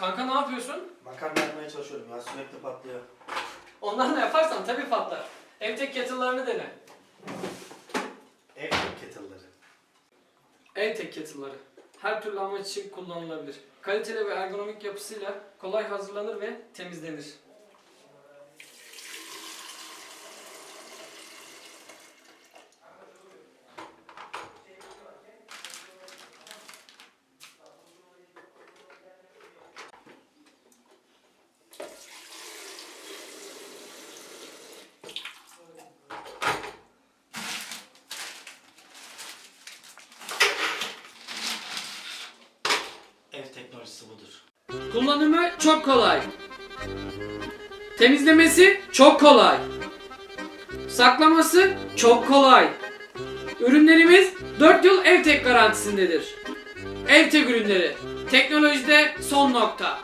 Kanka ne yapıyorsun? Makarna yapmaya çalışıyorum ya sürekli patlıyor. Onlarla yaparsan tabii patlar. Evtek kettle'larını dene. Ev kettle'ları. Evtek kettle'ları. Her türlü amaç için kullanılabilir. Kaliteli ve ergonomik yapısıyla kolay hazırlanır ve temizlenir. Ev teknolojisi budur. Kullanımı çok kolay. Temizlemesi çok kolay. Saklaması çok kolay. Ürünlerimiz 4 yıl Evtek garantisindedir. Evtek ürünleri. Teknolojide son nokta.